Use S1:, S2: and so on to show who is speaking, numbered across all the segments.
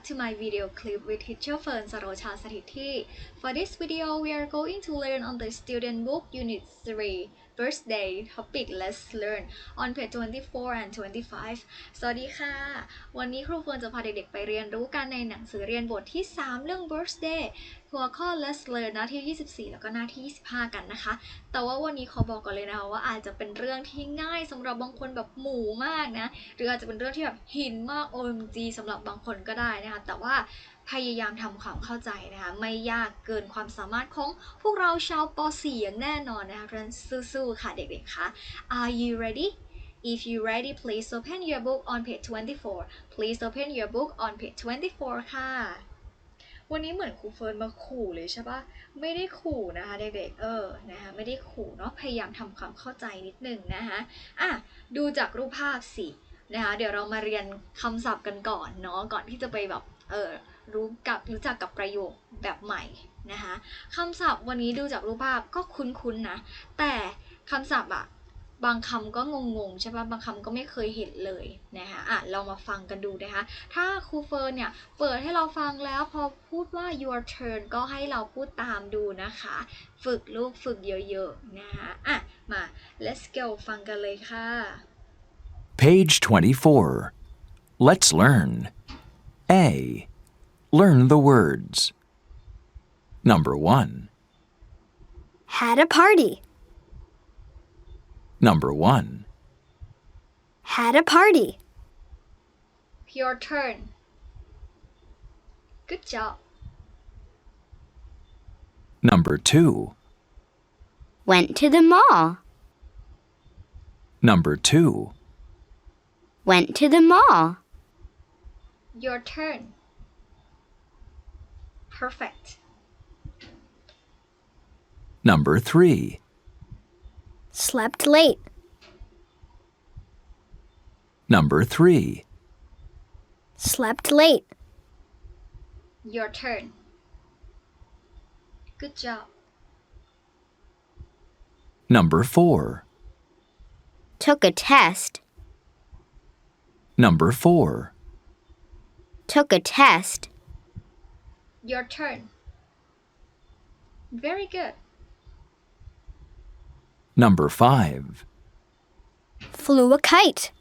S1: back to my video clip with teacher Fern Sarocha Satithi. For this video, we are going to learn on the student book unit 3 birthday topic let's learn on page 24 and 25 สวัสดีค่ะ วันนี้ครูเฟิร์นจะพาเด็กๆไปเรียนรู้กันในหนังสือเรียนบทที่ 3 เรื่อง birthday หัวข้อ let's learn หน้าที่ 24 แล้วก็หน้าที่ 25 กันนะคะ แต่ว่าวันนี้ขอบอกก่อนเลยนะคะว่าอาจจะเป็นเรื่องที่ง่ายสำหรับบางคนแบบหมู่มากนะ หรืออาจจะเป็นเรื่องที่แบบหินมาก OMG สำหรับบางคนก็ได้นะคะ แต่ว่า พยายามทำความเข้าใจนะคะไม่ยากเกินความสามารถของพวกเราชาวป .4 อย่างแน่นอนนะคะเพราะฉะนั้นสู้ๆค่ะเด็กๆคะ Are you ready If you ready please open your book on page 24 Please open your book on page 24 ค่ะวันนี้เหมือนครูเฟิร์นมาขู่เลยใช่ปะไม่ได้ขู่นะคะเด็กๆ เออ นะคะไม่ได้ขู่เนาะ พยายามทำความเข้าใจนิดนึงนะคะอะดูจากรูปภาพสินะคะ เดี๋ยวเรามาเรียนคำศัพท์กันก่อนเนาะ ก่อนที่จะไปแบบ เออ รู้กับรู้จักกับประโยคแบบใหม่นะคะคำศัพท์วันนี้ดูจากรูปภาพก็คุ้นๆนะ แต่คำศัพท์อะบางคำก็งงๆใช่ปะบางคำก็ไม่เคยเห็นเลยนะคะอะเรามาฟังกันดูนะคะ ถ้าครูเฟิร์นเนี่ยเปิดให้เราฟังแล้วพอพูดว่า your turn ก็ให้เราพูดตามดูนะคะ ฝึกลูกฝึกเยอะๆนะคะอะมา let's go ฟังกันเลยค่ะ
S2: Page 24. Let's learn. A. Learn the words. Number 1.
S3: Had a party.
S2: Number 1.
S3: Had a party.
S1: your turn good job
S2: Number 2.
S3: Went to the mall.
S2: Number 2.
S3: Went to the mall.
S1: your turn perfect
S2: Number 3.
S3: Slept late.
S2: Number 3.
S3: Slept late.
S1: your turn good job
S2: Number 4.
S3: Took a test.
S2: Number 4.
S3: Took a test.
S1: Your turn. Very good.
S2: Number 5.
S3: Flew a kite.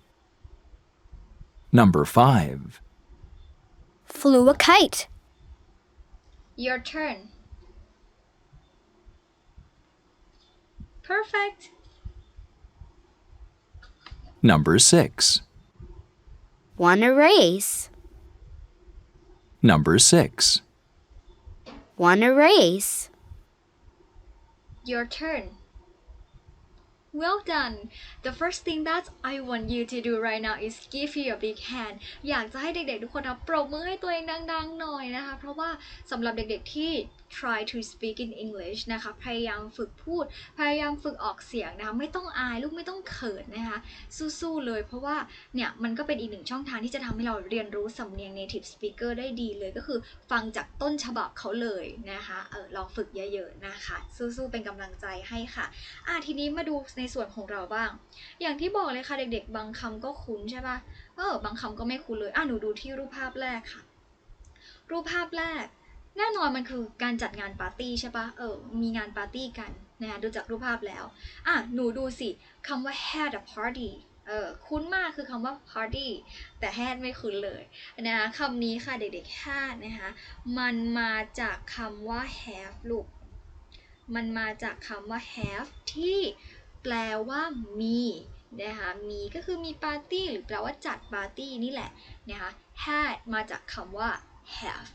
S2: Number 5.
S3: Flew a kite.
S1: Your turn. Perfect.
S2: Number 6.
S3: Won a race.
S2: Number 6.
S3: Won a race.
S1: Your turn. Well done. The first thing that I want you to do right now is give you a big hand อยากจะให้เด็กๆ ทุกคนนะปรบมือให้ตัวเองดังๆ หน่อยนะคะ เพราะว่าสำหรับเด็กๆ ที่ try to speak in English นะคะ พยายามฝึกพูด พยายามฝึกออกเสียงนะคะ ไม่ต้องอายลูกไม่ต้องเขินนะคะ สู้ๆเลย เพราะว่าเนี่ยมันก็เป็นอีกหนึ่งช่องทางที่จะทำให้เราเรียนรู้สำเนียง native speaker ได้ดีเลยก็คือฟังจากต้นฉบับเขาเลยนะคะ เออลองฝึกเยอะๆนะคะ สู้ๆเป็นกำลังใจให้ค่ะ อะทีนี้มาดูในส่วนของเราบ้าง อย่างที่บอกเลยค่ะเด็กๆ บางคำก็คุ้นใช่ปะเออบางคำก็ไม่คุ้นเลย อะหนูดูที่รูปภาพแรกค่ะ รูปภาพแรก แน่นอนมันคือการจัดงานปาร์ตี้ใช่ปะเออ มีงานปาร์ตี้กันนะคะดูจากรูปภาพแล้ว อะ หนูดูสิคำว่า had a party เออคุ้นมากคือคำว่า party แต่ had ไม่คุ้นเลยนะคะคำนี้ค่ะเด็กๆ had นะคะมันมาจากคำว่า have ลูก มันมาจากคำว่า have ที่แปลว่ามีนะคะมีก็คือมีปาร์ตี้หรือแปลว่าจัดปาร์ตี้นี่แหละนะคะ had มาจากคำว่า have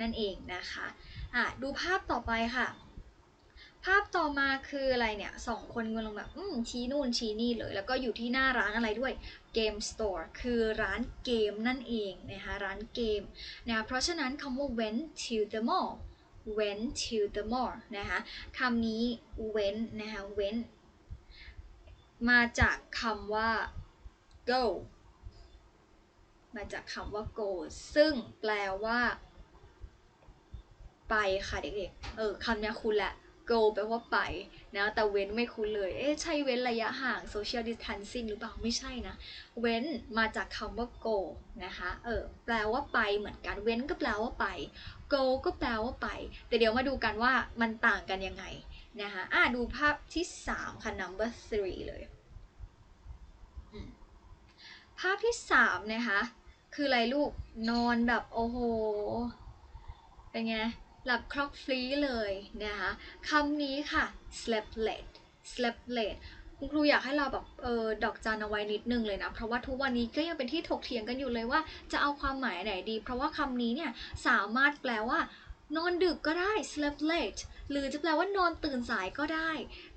S1: นั่นเองนะคะอะดูภาพต่อไปค่ะ ภาพต่อมาคืออะไรเนี่ยสองคนกำลังแบบอืมชี้นู่นชี้นี่เลย แล้วก็อยู่ที่หน้าร้านอะไรด้วย Game Store คือร้านเกมนั่นเองนะคะร้านเกมนะคะเพราะฉะนั้นคำว่า went to the mall went to the mall นะคะคำนี้ went นะคะ went มาจากคำว่า go มาจากคำว่า go ซึ่งแปลว่า ไปค่ะเด็กๆ เออคำเนี้ยคุณแหละ go แปลว่าไปนะ แต่เว้นไม่คุ้นเลย เอ๊ะใช่เว้นระยะห่าง social distancing หรือเปล่า ไม่ใช่นะ เว้นมาจากคำว่า go นะคะ เออ แปลว่าไปเหมือนกัน เว้นก็แปลว่าไป go ก็แปลว่าไป แต่เดี๋ยวมาดูกันว่ามันต่างกันยังไงนะคะ อะดูภาพที่ 3 ค่ะ number three เลย ภาพที่ 3 นะคะ คืออะไรลูก นอนแบบ โอ้โห เป็นไง หลับคลอกฟรีเลยนะคะคำนี้ค่ะ slept late slept late คุณครูอยากให้เราแบบเออดอกจันเอาไว้นิดนึงเลยนะ เพราะว่าทุกวันนี้ก็ยังเป็นที่ถกเถียงกันอยู่เลยว่าจะเอาความหมายไหนดี เพราะว่าคำนี้เนี่ยสามารถแปลว่า นอนดึกก็ได้ slept late หรือจะแปลว่านอนตื่นสายก็ได้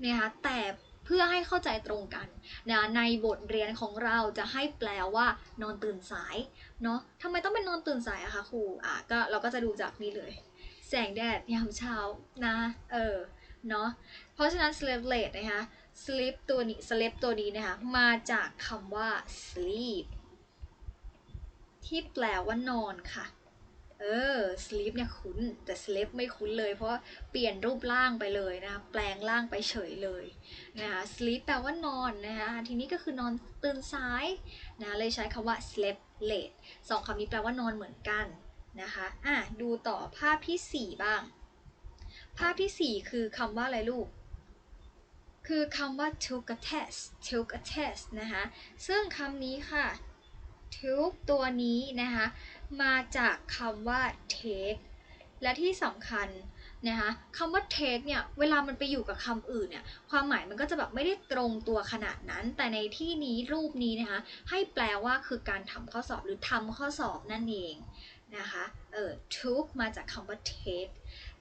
S1: นะคะแต่เพื่อให้เข้าใจตรงกันนะในบทเรียนของเราจะให้แปลว่านอนตื่นสายเนาะทำไมต้องเป็นนอนตื่นสายอะคะครูอะก็เราก็จะดูจากนี้เลย แสงแดดยามเช้านะ เออ เนาะเพราะฉะนั้น sleep late นะคะ sleep ตัวนี้ sleep ตัวนี้นะคะ มาจากคำว่า sleep ที่แปลว่านอนค่ะ เออ sleep เนี่ยคุ้น แต่ sleep ไม่คุ้นเลย เพราะเปลี่ยนรูปร่างไปเลยนะคะแปลงร่างไปเฉยเลยนะคะ sleep แปลว่านอนนะคะ ทีนี้ก็คือนอนตื่นสายนะ เลยใช้คำว่า sleep late สองคำนี้แปลว่านอนเหมือนกัน นะคะอะดูต่อภาพที่ 4 บ้าง ภาพที่ 4 คือคำว่าอะไรลูก คือคำว่า took a test took a test นะคะซึ่งคำนี้ค่ะ took ตัวนี้นะคะมาจากคำว่า take และที่สำคัญนะคะคำว่า take เนี่ย เวลามันไปอยู่กับคำอื่นเนี่ย ความหมายมันก็จะแบบไม่ได้ตรงตัวขนาดนั้น แต่ในที่นี้รูปนี้นะคะ ให้แปลว่าคือการทำข้อสอบหรือทำข้อสอบนั่นเอง นะคะเออ took มาจากคำว่า take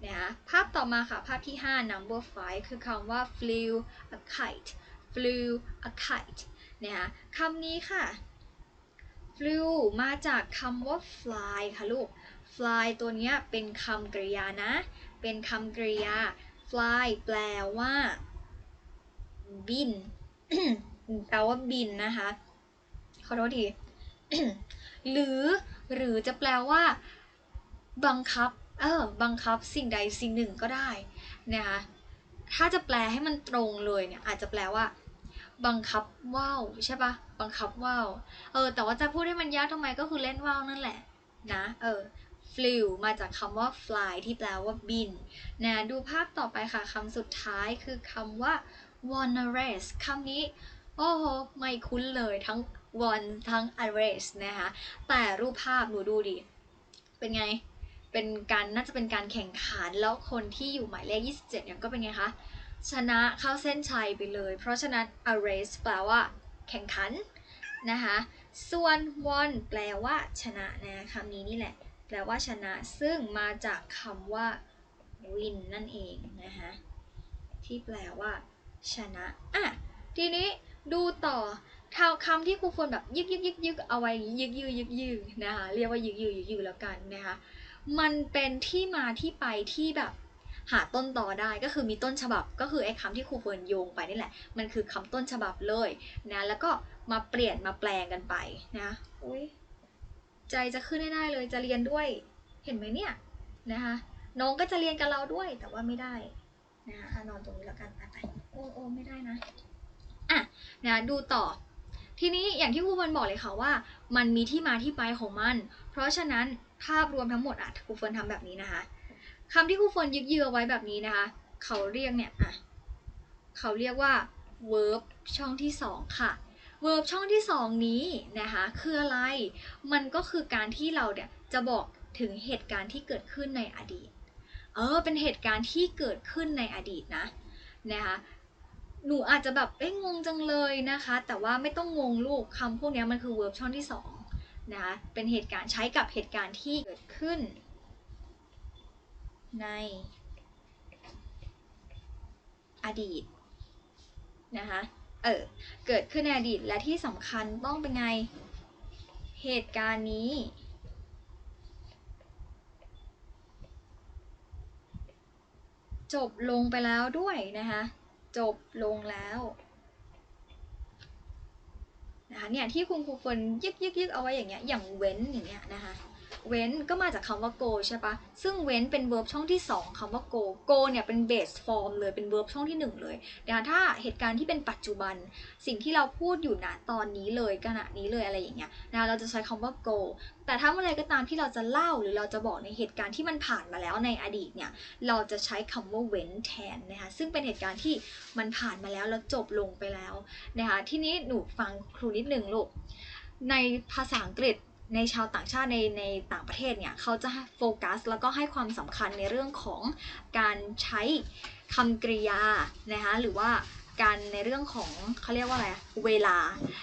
S1: นะคะภาพต่อมาค่ะ ภาพที่ 5 number 5คือคำว่า flew a kite flew a kite นะคะคำนี้ค่ะ flew มาจากคำว่า fly ค่ะลูก fly ตัวเนี้ยเป็นคำกริยานะ เป็นคำกริยา fly แปลว่า บิน แปลว่าบินนะคะ ขอโทษที หรือ หรือจะแปลว่า บังคับ เออ บังคับสิ่งใดสิ่งหนึ่งก็ได้นะคะถ้าจะแปลให้มันตรงเลยเนี่ย อาจจะแปลว่า บังคับว่าวใช่ปะบังคับว่าวเออ แต่ว่าจะพูดให้มันยากทำไมก็คือเล่นว่าวนั่นแหละนะ เออ flew มาจากคำว่า fly ที่แปลว่าบินนะดูภาพต่อไปค่ะคำสุดท้ายคือคำว่า wanna race คำนี้ โอ้โห ไม่คุ้นเลยทั้ง want ทั้ง a race นะคะ แต่รูปภาพหนูดูดิ เป็นไง เป็นการน่าจะเป็นการแข่งขันแล้วคนที่อยู่หมายเลข 27เนี่ยก็เป็นไงคะ ชนะเข้าเส้นชัยไปเลย เพราะฉะนั้น a race แปลว่า แข่งขันนะคะส่วน won แปลว่า ชนะนะคำนี้นี่แหละ แปลว่าชนะ ซึ่งมาจากคำว่า win นั่นเองนะคะที่แปลว่า ชนะอะทีนี้ดูต่อ คำที่ครูควรแบบยึกยึกยึกยึกเอาไว้ยึกยือยึกยือนะคะเรียกว่ายึกยือยึกยือแล้วกันนะคะมันเป็นที่มาที่ไปที่แบบหาต้นต่อได้ก็คือมีต้นฉบับ ก็คือไอ้คำที่ครูเฟิร์นโยงไปนี่แหละ มันคือคำต้นฉบับเลยนะแล้วก็มาเปลี่ยนมาแปลงกันไปนะอุ้ยใจจะขึ้นได้เลยจะเรียนด้วยเห็นไหมเนี่ยนะคะน้องก็จะเรียนกับเราด้วยแต่ว่าไม่ได้นะคะนอนตรงนี้แล้วกันไปไปโอ้โอ้ไม่ได้นะอะนะดูต่อ ทีนี้อย่างที่ครูเฟิร์นบอกเลยค่ะว่า มันมีที่มาที่ไปของมัน เพราะฉะนั้นภาพรวมทั้งหมดอะครูเฟิร์นทำแบบนี้นะคะคำที่ครูเฟิร์นยึกยือไว้แบบนี้นะคะ เขาเรียกเนี่ยอะเขาเรียกว่า verb ช่องที่สองค่ะ verb ช่องที่สองนี้นะคะคืออะไร มันก็คือการที่เราเนี่ยจะบอกถึงเหตุการณ์ที่เกิดขึ้นในอดีต เออ เป็นเหตุการณ์ที่เกิดขึ้นในอดีตนะนะคะ หนูอาจจะแบบเอ้ยงงจังเลยนะคะ แต่ว่าไม่ต้องงงลูกคำพวกนี้มันคือ verb ช่องที่สองนะคะเป็นเหตุการณ์ใช้กับเหตุการณ์ที่เกิดขึ้น ในอดีตนะคะเออเกิดขึ้นในอดีตและที่สำคัญต้องเป็นไงเหตุการณ์นี้ จบลงไปแล้วด้วยนะคะ จบลงแล้วนะคะเนี่ยที่คุณครูเฟิร์นยึกยึกยึกเอาไว้อย่างเงี้ยอย่างเว้นอย่างเงี้ยนะคะ เว้นก็มาจากคำว่า go ใช่ปะซึ่งเว้นเป็น verb ช่องที่ 2คำว่า go go เนี่ยเป็น base form เลยเป็น verb ช่องที่ 1 เลยนะคะถ้าเหตุการณ์ที่เป็นปัจจุบัน สิ่งที่เราพูดอยู่ณตอนนี้เลยขณะนี้เลยอะไรอย่างเงี้ยนะคะเราจะใช้คำว่า go แต่ถ้าเมื่อไรก็ตามที่เราจะเล่าหรือเราจะบอกในเหตุการณ์ที่มันผ่านมาแล้วในอดีตเนี่ยเราจะใช้คำว่าเว้นแทนนะคะซึ่งเป็นเหตุการณ์ที่มันผ่านมาแล้วแล้วจบลงไปแล้วนะคะทีนี้หนูฟังครูนิดนึงลูกในภาษาอังกฤษ ในชาวต่างชาติในในต่างประเทศเนี่ยเขาจะโฟกัส แล้วก็ให้ความสำคัญในเรื่องของการใช้คำกริยานะคะหรือว่าการในเรื่องของเขาเรียกว่าอะไรเวลา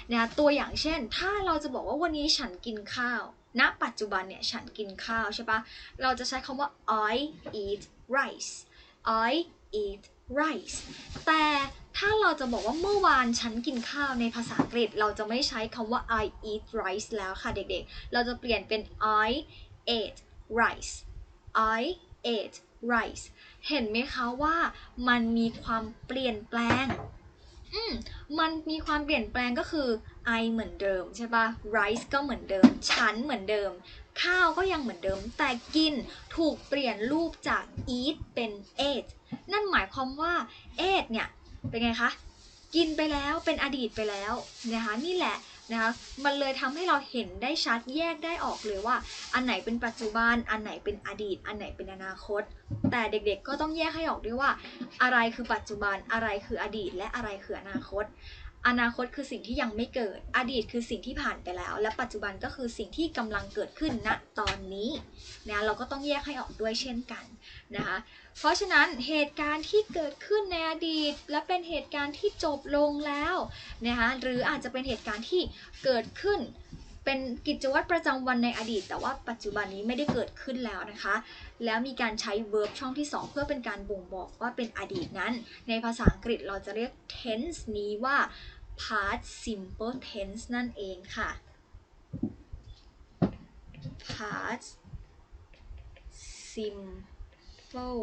S1: นะคะตัวอย่างเช่น ถ้าเราจะบอกว่าวันนี้ฉันกินข้าวณปัจจุบันเนี่ยฉันกินข้าวใช่ปะเราจะใช้คำว่า I eat rice I eat rice แต่ ถ้าเราจะบอกว่าเมื่อวานฉันกินข้าวในภาษาอังกฤษ เราจะไม่ใช้คำว่า I eat rice แล้วค่ะเด็กๆ เราจะเปลี่ยนเป็น I ate rice I ate rice เห็นไหมคะว่ามันมีความเปลี่ยนแปลง อืม มันมีความเปลี่ยนแปลงก็คือ I เหมือนเดิมใช่ปะ rice ก็เหมือนเดิม ฉันเหมือนเดิม ข้าวก็ยังเหมือนเดิม แต่กินถูกเปลี่ยนรูปจาก eat เป็น ate นั่นหมายความว่า ate เนี่ย เป็นไงคะ กินไปแล้วเป็นอดีตไปแล้วนะคะนี่แหละนะคะมันเลยทำให้เราเห็นได้ชัดแยกได้ออกเลยว่า อันไหนเป็นปัจจุบัน อันไหนเป็นอดีต อันไหนเป็นอนาคต แต่เด็กๆก็ต้องแยกให้ออกด้วยว่า อะไรคือปัจจุบันอะไรคืออดีต และอะไรคืออนาคต อนาคตคือสิ่งที่ยังไม่เกิด อดีตคือสิ่งที่ผ่านไปแล้ว และปัจจุบันก็คือสิ่งที่กำลังเกิดขึ้นณตอนนี้นะเราก็ต้องแยกให้ออกด้วยเช่นกันนะคะ เพราะฉะนั้นเหตุการณ์ที่เกิดขึ้นในอดีต และเป็นเหตุการณ์ที่จบลงแล้วนะคะหรืออาจจะเป็นเหตุการณ์ที่เกิดขึ้น เป็นกิจวัตรประจำวันในอดีต แต่ว่าปัจจุบันนี้ไม่ได้เกิดขึ้นแล้วนะคะ แล้วมีการใช้ verb ช่องที่ 2 เพื่อเป็นการบ่งบอกว่าเป็นอดีตนั้น ในภาษาอังกฤษเราจะเรียก tense นี้ว่า past simple tense นั่นเองค่ะ past simple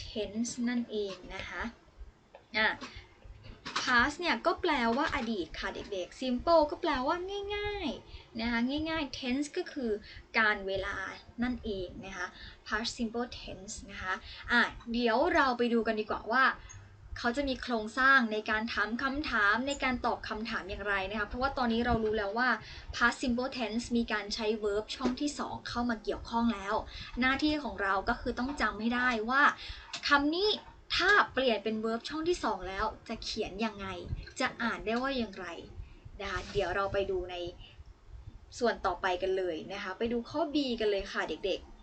S1: tense นั่นเองนะคะ อะ past เนี่ยก็แปลว่าอดีตค่ะเด็กๆ simple ก็แปลว่าง่ายๆนะคะง่ายๆ tense ก็คือการเวลานั่นเองนะคะ past simple tense นะคะอะเดี๋ยวเราไปดูกันดีกว่าว่าเขาจะมีโครงสร้างในการถามคำถามในการตอบคำถามอย่างไรนะคะ เพราะว่าตอนนี้เรารู้แล้วว่า past simple tense มีการใช้ verb ช่องที่ 2 เข้ามาเกี่ยวข้องแล้ว หน้าที่ของเราก็คือต้องจำให้ได้ว่าคำนี้ ถ้าเปลี่ยนเป็น verb ช่องที่ 2 แล้วจะเขียนยังไง จะอ่านได้ว่าอย่างไรนะคะเดี๋ยวเราไปดูในส่วนต่อไปกันเลยนะคะ ไปดูข้อ B กันเลยค่ะเด็กๆ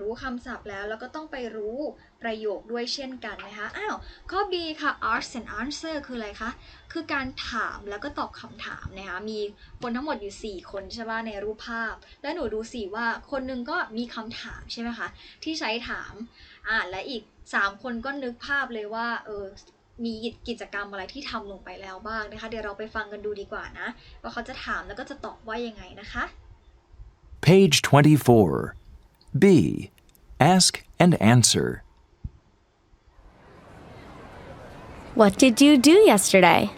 S1: รู้คำศัพท์แล้วแล้วก็ต้องไปรู้ประโยคด้วยเช่นกันนะคะ อ้าว ข้อ B ค่ะ ask and answer คืออะไรคะ คือการถามแล้วก็ตอบคำถามนะคะ มีคนทั้งหมดอยู่ 4 คนใช่ป่ะในรูปภาพ แล้วหนูดูสิว่าคนหนึงก็มีคำถามใช่ไหมคะ ที่ใช้ถาม อ่าและอีก 3 คนก็นึกภาพเลยว่า เออ มีกิจกรรมอะไรที่ทำลงไปแล้วบ้างนะคะ เดี๋ยวเราไปฟังกันดูดีกว่านะ ว่าเขาจะถามแล้วก็จะตอบว่ายังไงนะคะ
S2: Page 24. B. Ask and answer.
S3: What did you do yesterday?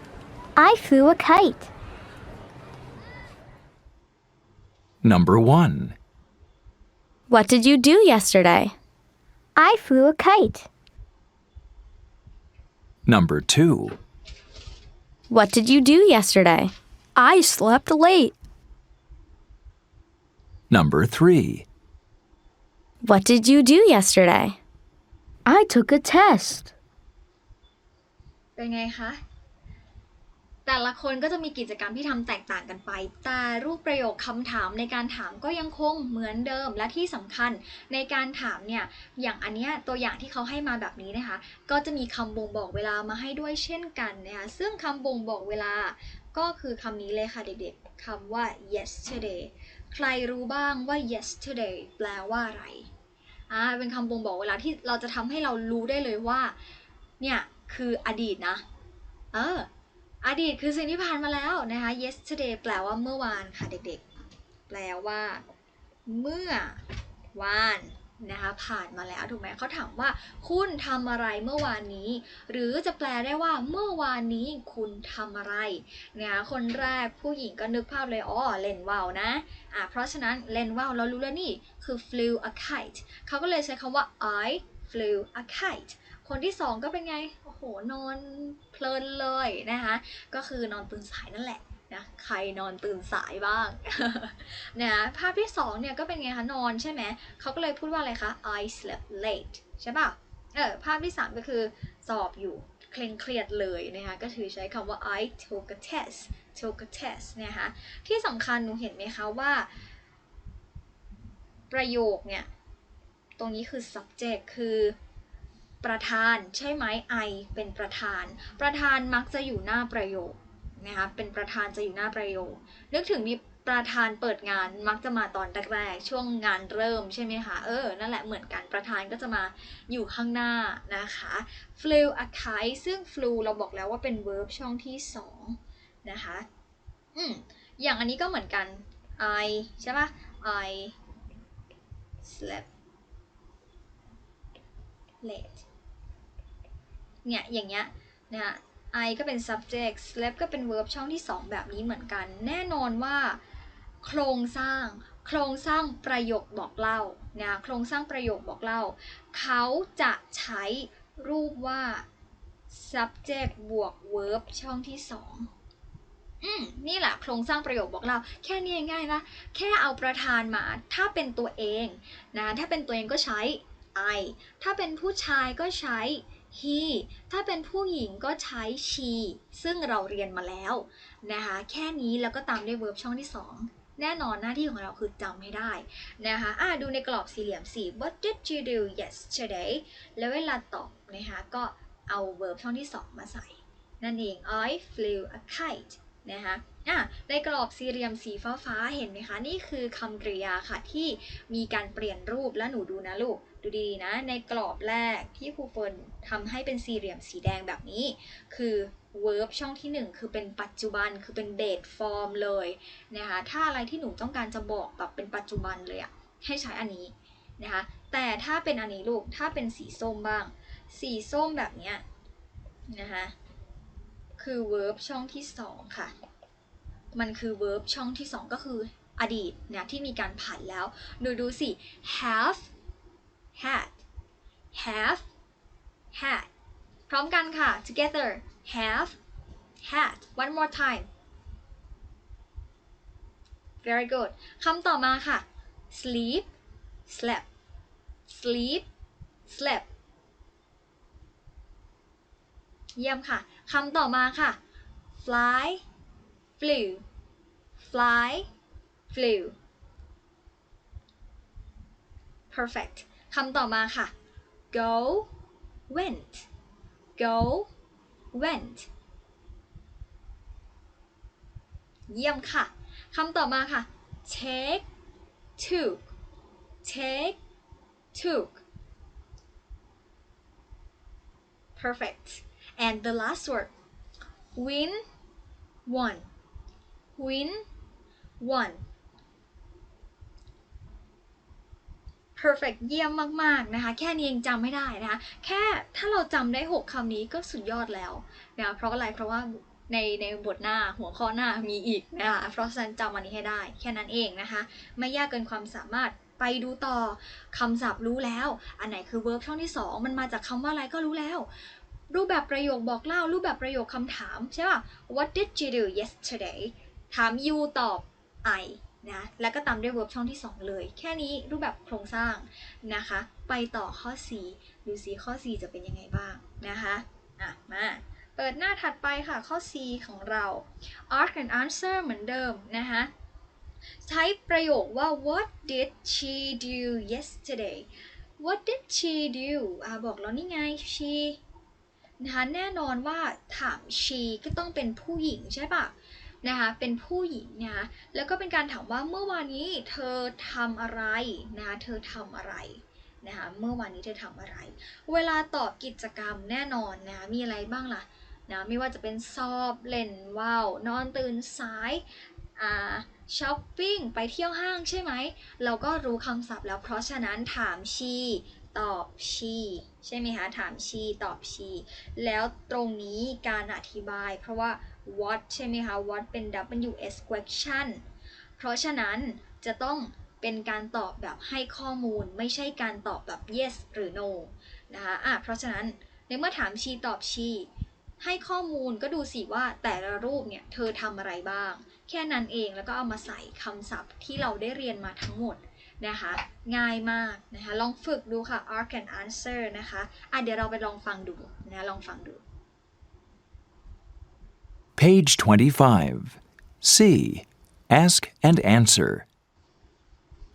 S3: I flew a kite.
S2: Number 1.
S3: What did you do yesterday? I flew a kite.
S2: Number 2.
S3: What did you do yesterday? I slept late.
S2: Number 3.
S3: What did you do yesterday? I took a test.
S1: เป็นไงคะ แต่ละคนก็จะมีกิจกรรมที่ทำแตกต่างกันไป แต่รูปประโยคคำถามในการถามก็ยังคงเหมือนเดิม และที่สำคัญในการถามเนี่ย อย่างอันเนี้ยตัวอย่างที่เขาให้มาแบบนี้นะคะ ก็จะมีคำบ่งบอกเวลามาให้ด้วยเช่นกันนะคะ ซึ่งคำบ่งบอกเวลาก็คือคำนี้เลยค่ะเด็กๆคำว่า yesterday ใครรู้บ้างว่า yesterday แปลว่าอะไร อ่า เป็นคำบ่งบอกเวลาที่เราจะทำให้เรารู้ได้เลยว่า เนี่ย คืออดีตนะ เออ อดีตคือสิ่งที่ผ่านมาแล้วนะคะ yesterday แปลว่าเมื่อวานค่ะเด็กๆ แปลว่า เมื่อวาน นะคะผ่านมาแล้วถูกไหมเขาถามว่า คุณทำอะไรเมื่อวานนี้ หรือจะแปลได้ว่าเมื่อวานนี้คุณทำอะไรนะคะคนแรกผู้หญิงก็นึกภาพเลยอ๋อเล่นว่าวนะอะเพราะฉะนั้นเล่นว่าวเรารู้แล้วนี่คือ flew a kite เขาก็เลยใช้คำว่า I flew a kite คนที่สองก็เป็นไง โอ้โห นอนเพลินเลยนะคะ ก็คือนอนตื่นสายนั่นแหละ นะใครนอนตื่นสายบ้างนะภาพที่สองเนี่ยก็เป็นไงคะนอนใช่ไหมเขาก็เลยพูดว่าอะไรคะ I slept late ใช่ป่ะเออภาพที่สามก็คือสอบอยู่เคร่งเครียดเลยนะคะก็คือใช้คำว่า I took a test took a test นะคะที่สำคัญหนูเห็นไหมคะว่า ประโยคเนี่ย ตรงนี้คือ subject คือประธานใช่ไหม I เป็นประธาน ประธานมักจะอยู่หน้าประโยค นะคะเป็นประธานจะอยู่หน้าประโยค นึกถึงมีประธานเปิดงานมักจะมาตอนแรกๆช่วงงานเริ่มใช่ไหมคะ เออ นั่นแหละเหมือนกันประธานก็จะมาอยู่ข้างหน้านะคะ flew a kite ซึ่ง flew เราบอกแล้วว่าเป็น verb ช่องที่สองนะคะ อืมอย่างอันนี้ก็เหมือนกัน I ใช่ปะ I slept late เนี่ย อย่างเงี้ยนะฮะ I ก็เป็น subject slept ก็เป็น verb ช่องที่ 2 แบบนี้เหมือนกัน แน่นอนว่า โครงสร้าง โครงสร้างประโยคบอกเล่านะโครงสร้างประโยคบอกเล่า เขาจะใช้รูปว่า subject บวก verb ช่องที่ 2 อืมนี่แหละโครงสร้างประโยคบอกเล่าแค่นี้ง่ายนะแค่เอาประธานมา ถ้าเป็นตัวเองนะถ้าเป็นตัวเองก็ใช้ I ถ้าเป็นผู้ชายก็ใช้ he ถ้าเป็นผู้หญิงก็ใช้ she ซึ่งเราเรียนมาแล้วนะคะ แค่นี้แล้วก็ตามด้วย verb ช่องที่ 2 แน่นอนหน้าที่ของเราคือจำให้ได้นะคะอะดูในกรอบสี่เหลี่ยมสี what did you do yesterday แล้วเวลาตอบนะคะก็เอา verb ช่องที่ 2 มาใส่ นั่นเอง I flew a kite นะคะอะในกรอบสี่เหลี่ยมสีฟ้าฟ้าๆเห็นไหมคะ นี่คือคำกริยาค่ะที่มีการเปลี่ยนรูปแล้วหนูดูนะลูก ดูดีนะในกรอบแรกที่ครูเฟิร์นทำให้เป็นสี่เหลี่ยมสีแดงแบบนี้ คือ verb ช่องที่ 1 คือเป็นปัจจุบันคือเป็น date form เลยนะคะถ้าอะไรที่หนูต้องการจะบอกแบบเป็นปัจจุบันเลยอะให้ใช้อันนี้นะคะแต่ถ้าเป็นอันนี้ลูกถ้าเป็นสีส้มบ้าง สีส้มแบบเนี้ยนะคะคือ verb ช่องที่ 2 ค่ะ มันคือ verb ช่องที่ 2 ก็คืออดีตเนี่ยที่มีการผ่านแล้ว ดูดูสิ have had have had พร้อมกันค่ะ together have had one more time very good คำต่อมาค่ะ sleep slept sleep slept เยี่ยมค่ะ คำต่อมาค่ะ fly flew fly flew perfect คำต่อมาค่ะ go went go went เยี่ยมค่ะ คำต่อมาค่ะ take took take took perfect and the last word win won win won perfect เยี่ยมมากๆนะคะ แค่นี้ยังจำไม่ได้นะคะ แค่ถ้าเราจำได้ 6คำนี้ก็สุดยอดแล้วนะเพราะอะไรเพราะว่าในในบทหน้าหัวข้อหน้ามีอีกนะคะเพราะฉะนั้นจำอันนี้ให้ได้ แค่นั้นเองนะคะ ไม่ยากเกินความสามารถไปดูต่อคำศัพท์รู้แล้ว อันไหนคือ verb ช่องที่ 2 มันมาจากคำว่าอะไรก็รู้แล้ว รูปแบบประโยคบอกเล่า รูปแบบประโยคคำถามใช่ป่ะ What did you do yesterday ถาม you ตอบ I นะแล้วก็ตามด้วย verb ช่องที่ 2 เลย แค่นี้รูปแบบโครงสร้างนะคะ ไปต่อข้อ 4 ดูซิข้อ 4 จะเป็นยังไงบ้างนะคะอะมาเปิดหน้าถัดไปค่ะข้อ C ของเรา ask and answer เหมือนเดิมนะคะใช้ประโยคว่า what did she do yesterday what did she do อ่าบอกแล้วนี่ไง she นะคะแน่นอนว่าถาม she ก็ต้องเป็นผู้หญิงใช่ปะ นะคะเป็นผู้หญิงนะคะแล้วก็เป็นการถามว่าเมื่อวานนี้เธอทำอะไรนะคะเธอทำอะไรนะคะเมื่อวานนี้เธอทำอะไร เวลาตอบกิจกรรมแน่นอนนะะมีอะไรบ้างล่ะนะไม่ว่าจะเป็นสอบเล่นว่าว นอนตื่นสายอ่าช้อปปิ้งไปเที่ยวห้างใช่ไหม เราก็รู้คำศัพท์แล้วเพราะฉะนั้นถามชีตอบชีใช่ไหมคะถามชีตอบชี แล้วตรงนี้การอธิบาย เพราะว่า what ใช่ไหมคะ what เป็น WS question เพราะฉะนั้นจะต้องเป็นการตอบแบบให้ข้อมูลไม่ใช่การตอบแบบ yes หรือ no นะคะอะเพราะฉะนั้นในเมื่อถามชีตอบชี ให้ข้อมูลก็ดูสิว่าแต่ละรูปเนี่ยเธอทำอะไรบ้าง แค่นั้นเองแล้วก็เอามาใส่คำศัพท์ที่เราได้เรียนมาทั้งหมดนะคะง่ายมากนะคะลองฝึกดูค่ะ arc and answer นะคะอะเดี๋ยวเราไปลองฟังดูนะลองฟังดู
S2: Page 25. C. Ask and answer.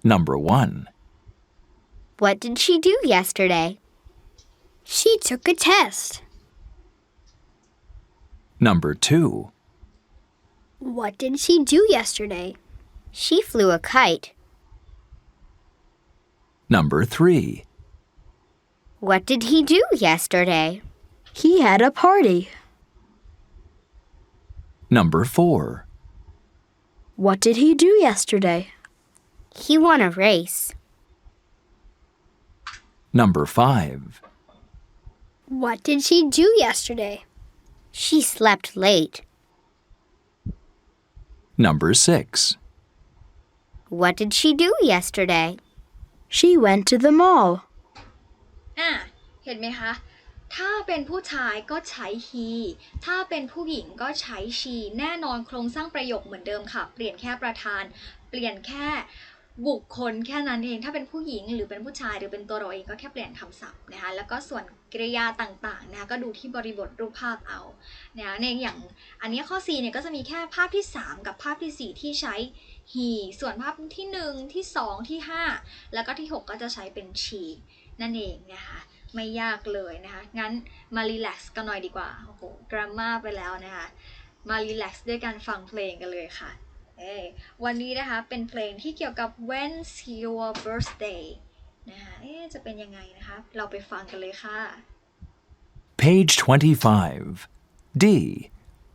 S2: Number 1.
S3: What did she do yesterday?
S4: She took a test.
S2: Number 2.
S4: What did she do yesterday?
S3: She flew a kite.
S2: Number 3.
S3: What did he do yesterday?
S4: He had a party.
S2: Number 4.
S4: What did he do yesterday?
S3: He won a race.
S2: Number 5.
S4: What did she do yesterday?
S3: She slept late.
S2: Number 6.
S3: What did she do yesterday?
S4: She went to the mall.
S1: อ่ะ เห็นไหมคะ ถ้าเป็นผู้ชายก็ใช้ he ถ้าเป็นผู้หญิงก็ใช้ she แน่นอนโครงสร้างประโยคเหมือนเดิมค่ะ เปลี่ยนแค่ประธาน เปลี่ยนแค่บุคคลแค่นั้นเอง ถ้าเป็นผู้หญิงหรือเป็นผู้ชายหรือเป็นตัวเราเองก็แค่เปลี่ยนคำศัพท์นะคะ แล้วก็ส่วนกริยาต่างๆนะคะก็ดูที่บริบทรูปภาพเอานะคะในอย่างอันนี้ข้อ 4 เนี่ยก็จะมีแค่ภาพที่ 3 กับภาพทีสี่4 ที่ใช้ he ส่วนภาพที่ 1 ที่ 2 ที่ 5 แล้วก็ที่ 6 ก็จะใช้เป็น she นั่นเองนะคะ ไม่ยากเลยนะคะ งั้นมารีแลกซ์กันหน่อยดีกว่า โอ้โหดราม่าไปแล้วนะคะ มารีแลกซ์ด้วยการฟังเพลงกันเลยค่ะ เอ้ยวันนี้นะคะเป็นเพลงที่เกี่ยวกับ when's your birthday นะคะ เอ๊ะจะเป็นยังไงนะคะ เราไปฟังกันเลยค่ะ
S2: Page 25. D.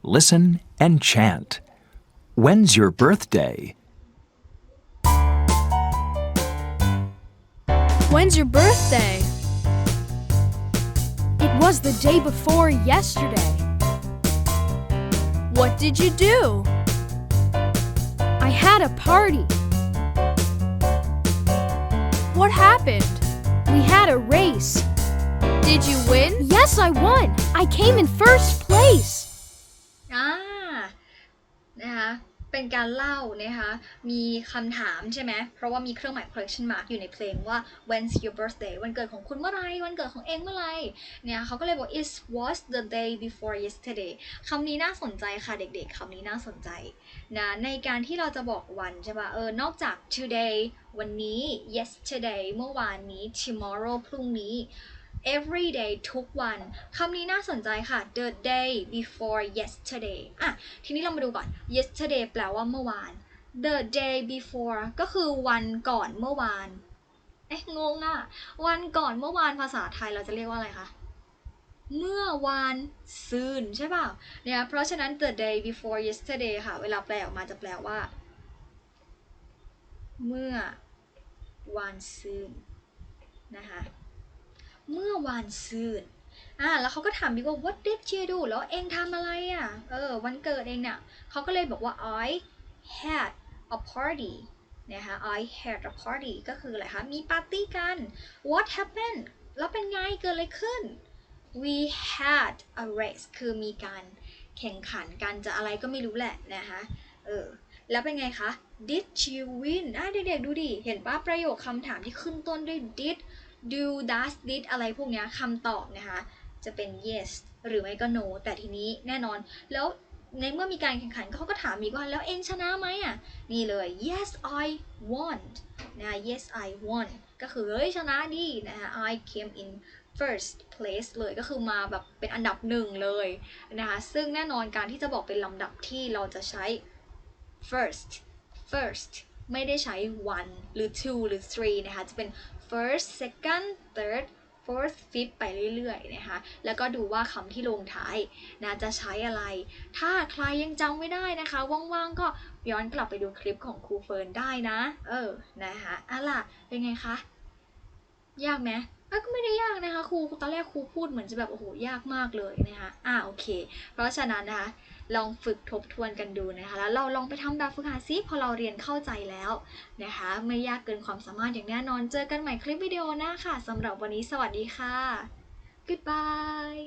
S2: Listen and chant. When's your birthday?
S5: When's your birthday? It was the day before yesterday. What did you do? I had a party. What happened? We had a race. Did you win? Yes, I won. I came in first place.
S1: เป็นการเล่านะคะ มีคำถามใช่ไหม เพราะว่ามีเครื่องหมาย question mark อยู่ในเพลงว่า when's your birthday วันเกิดของคุณเมื่อไร วันเกิดของเองเมื่อไร เนี่ยเขาก็เลยบอก it was the day before yesterday คำนี้น่าสนใจค่ะเด็กๆ คำนี้น่าสนใจนะ ในการที่เราจะบอกวันใช่ปะเออ นอกจาก today วันนี้ yesterday เมื่อวานนี้ tomorrow พรุ่งนี้ every day ทุกวัน คำนี้น่าสนใจค่ะ the day before yesterday อะ ทีนี้เรามาดูก่อน yesterday แปลว่าเมื่อวาน the day before ก็คือวันก่อนเมื่อวาน เอ๊ะ งงอะ วันก่อนเมื่อวานภาษาไทยเราจะเรียกว่าอะไรคะ เมื่อวานซืนใช่เปล่า เนี่ย เพราะฉะนั้น the day before yesterday ค่ะ เวลาแปลออกมาจะแปลว่า เมื่อวานซืนนะคะ เมื่อวานซืนอ่าแล้วเขาก็ถามบิ๊กว่า what did you do แล้วเองทำอะไรอะ เออ วันเกิดเองเนี่ยเขาก็เลยบอกว่า I had a party นะคะ I had a party ก็คืออะไรคะ มีปาร์ตี้กัน what happened แล้วเป็นไง เกิดอะไรขึ้น we had a race คือมีการแข่งขันกันจะอะไรก็ไม่รู้แหละนะคะเออแล้วเป็นไงคะ did you win อะเด็กๆดูดิ เห็นป้าประโยคคำถามที่ขึ้นต้นด้วย did do does did อะไรพวกเนี้ยคำตอบนะคะ จะเป็น yes หรือไม่ก็ no แต่ทีนี้แน่นอน แล้วในเมื่อมีการแข่งขันเขาก็ถามอีกว่าแล้วเองชนะไหมอะ นี่เลย yes I won นะ yes I won ก็คือเฮ้ยชนะดินะคะ I came in first place เลยก็คือมาแบบเป็นอันดับหนึ่งเลยนะคะ ซึ่งแน่นอนการที่จะบอกเป็นลำดับที่เราจะใช้ first first ไม่ได้ใช้ one หรือ two หรือ three นะคะ จะเป็น first second third fourth fifth ไปเรื่อยๆนะคะ แล้วก็ดูว่าคำที่ลงท้ายนะจะใช้อะไร ถ้าใครยังจำไม่ได้นะคะ ว่างๆ ก็ย้อนกลับไปดูคลิปของครูเฟิร์นได้นะ เออ นะคะอะล่ะ เป็นไงคะ ยากไหมก็ไม่ได้ยากนะคะครู ตอนแรกครูพูดเหมือนจะแบบ โอ้โห ยากมากเลยนะคะ อะโอเค เพราะฉะนั้นนะคะ ลองฝึกทบทวนกันดูนะคะ แล้วเราลองไปทำแบบฝึกหัดซิพอเราเรียนเข้าใจแล้วนะคะ ไม่ยากเกินความสามารถอย่างแน่นอน เจอกันใหม่คลิปวิดีโอหน้าค่ะสำหรับวันนี้สวัสดีค่ะ goodbye